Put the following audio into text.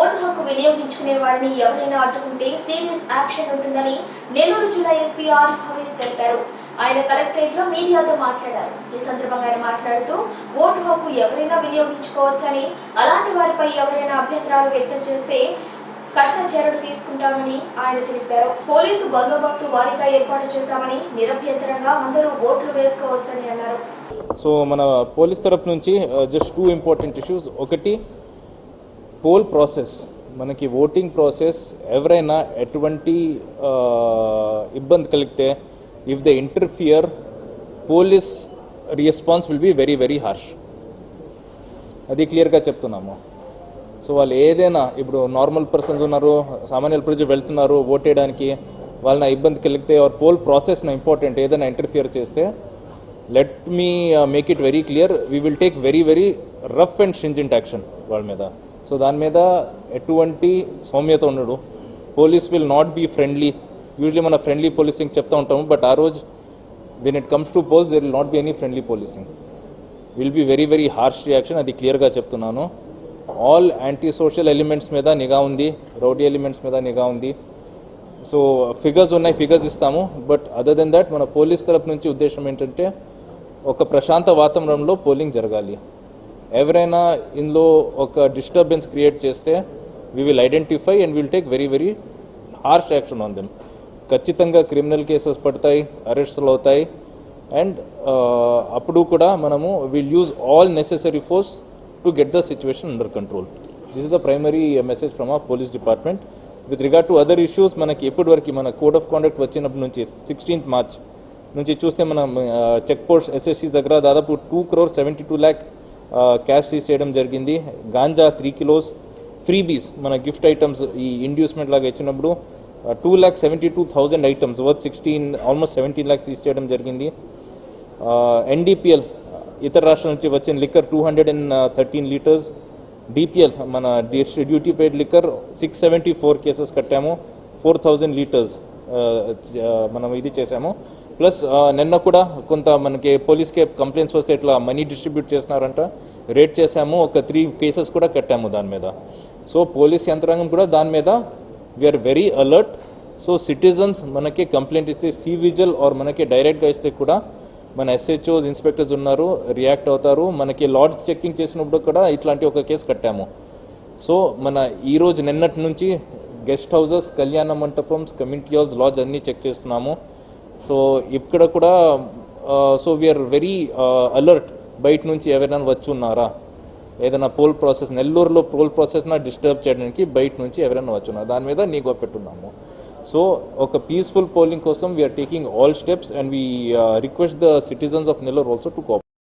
Vote హక్కు వినియోగించుకునే వారిని ఎవరైనా అడ్డుకుంటే సీరియస్ యాక్షన్ ఉంటుందని నెల్లూరు జిల్లా ఎస్పీ ఆరిఫ్ హవీస్ తెలిపారు. ఆయన కలెక్టరేట్లో మీడియాతో మాట్లాడారు. ఈ సందర్భంగా ఆయన మాట్లాడుతూ ఓటు హక్కు ఎవరైనా వినియోగించుకోవచ్చని అలాంటి వారిపై ఎవరైనా అభ్యంతరాలు వ్యక్తం చేస్తే కఠిన చర్యలు తీసుకుంటామని ఆయన తెలిపారు. పోలీసు బందోబస్తు భారీగా ఏర్పాటు చేశామని నిరభ్యంతరంగా అందరూ ఓట్లు వేసుకోవచ్చని అన్నారు. సో మన పోలీస్ తరపు నుంచి జస్ట్ టూ ఇంపార్టెంట్ ఇష్యూస్ ఒకటి పోల్ ప్రాసెస్ మనకి ఓటింగ్ ప్రాసెస్ ఎవరైనా ఎటువంటి ఇబ్బంది కలిగితే if the interfere police response will be very very harsh అది క్లియర్గా చెప్తున్నాము. సో వాళ్ళు ఏదైనా ఇప్పుడు నార్మల్ పర్సన్స్ ఉన్నారు సామాన్యుల ప్రజలు వెళ్తున్నారు ఓటేయడానికి వాళ్ళని ఇబ్బంది కలిగితే ఆర్ పోల్ ప్రాసెస్ ఇంపార్టెంట్ ఏదైనా ఇంటర్ఫియర్ చేస్తే let me make it very clear we will take very very rough and stringent action వాళ్ళ మీద. సో దాని మీద ఎటువంటి సౌమ్యత ఉండడు. Police will not be friendly usually మన ఫ్రెండ్లీ పోలీసింగ్ చెప్తూ ఉంటాము బట్ ఆ రోజు when it comes to polls there will not be any friendly policing will be very very harsh reaction అది క్లియర్గా చెప్తున్నాను. ఆల్ యాంటీ సోషల్ ఎలిమెంట్స్ మీద నిఘా ఉంది రౌడీ ఎలిమెంట్స్ మీద నిఘా ఉంది. సో ఫిగర్స్ ఉన్నాయి ఫిగర్స్ ఇస్తాము బట్ అదర్ దెన్ దట్ మన పోలీస్ తరపు నుంచి ఉద్దేశం ఏంటంటే ఒక ప్రశాంత వాతావరణంలో పోలింగ్ జరగాలి. ఎవరైనా ఇందులో ఒక డిస్టర్బెన్స్ క్రియేట్ చేస్తే we will identify and will take very very harsh action on them ఖచ్చితంగా క్రిమినల్ కేసెస్ పడతాయి అరెస్టులు అవుతాయి. అండ్ అప్పుడు కూడా మనము will use all necessary force to get the situation under control this is the primary message from ఆ police department with regard to other issues మనకి ఎప్పటివరకు మన కోడ్ ఆఫ్ కాండక్ట్ వచ్చినప్పటి నుంచి సిక్స్టీన్త్ మార్చ్ నుంచి చూస్తే మన చెక్ పోస్ట్ ఎస్ఎస్సీ దగ్గర దాదాపు two crore seventy two lakh cash seize చేయడం జరిగింది. గాంజా త్రీ కిలోస్ ఫ్రీబీస్ మన గిఫ్ట్ ఐటమ్స్ ఈ ఇండ్యూస్మెంట్ లాగా ఇచ్చినప్పుడు two lakh seventy two thousand items worth sixteen almost seventeen lakhs seize చేయడం జరిగింది. ఎన్డీపీఎల్ ఇతర రాష్ట్రాల నుంచి వచ్చిన liquor two hundred and thirteen litres DPL మన duty paid liquor six seventy four cases కట్టాము ఫోర్ థౌజండ్ లీటర్స్ మనం ఇది చేసాము ప్లస్ నిన్న కూడా కొంత మనకి పోలీస్కి కంప్లైంట్స్ వస్తే ఇట్లా మనీ డిస్ట్రిబ్యూట్ చేస్తున్నారంట. రేట్ చేసాము ఒక త్రీ కేసెస్ కూడా కట్టాము దాని మీద. సో పోలీస్ యంత్రాంగం కూడా దాని మీద we are very alert so citizens మనకి కంప్లైంట్ ఇస్తే సి విజిల్ ఆర్ మనకి డైరెక్ట్గా ఇస్తే కూడా మన ఎస్హెచ్ఓస్ ఇన్స్పెక్టర్స్ ఉన్నారు రియాక్ట్ అవుతారు. మనకి లాడ్జ్ చెక్కింగ్ చేసినప్పుడు కూడా ఇట్లాంటి ఒక కేసు కట్టాము. సో మన ఈరోజు నిన్నటి నుంచి గెస్ట్ హౌసెస్ కళ్యాణ మంటపంస్ కమ్యూనిటీ హాల్స్ లాడ్జ్ అన్నీ చెక్ చేస్తున్నాము. సో ఇక్కడ కూడా సో వీఆర్ వెరీ అలర్ట్ బయట నుంచి ఎవరైనా వచ్చి ఉన్నారా ఏదైనా పోల్ ప్రాసెస్ నెల్లూరులో పోల్ ప్రాసెస్న డిస్టర్బ్ చేయడానికి బయట నుంచి ఎవరైనా వచ్చున్నారు? దాని మీద నీకు పెట్టున్నాము సో ఒక పీస్ఫుల్ పోలింగ్ కోసం we are taking all steps and we request the citizens of Nellore also to cooperate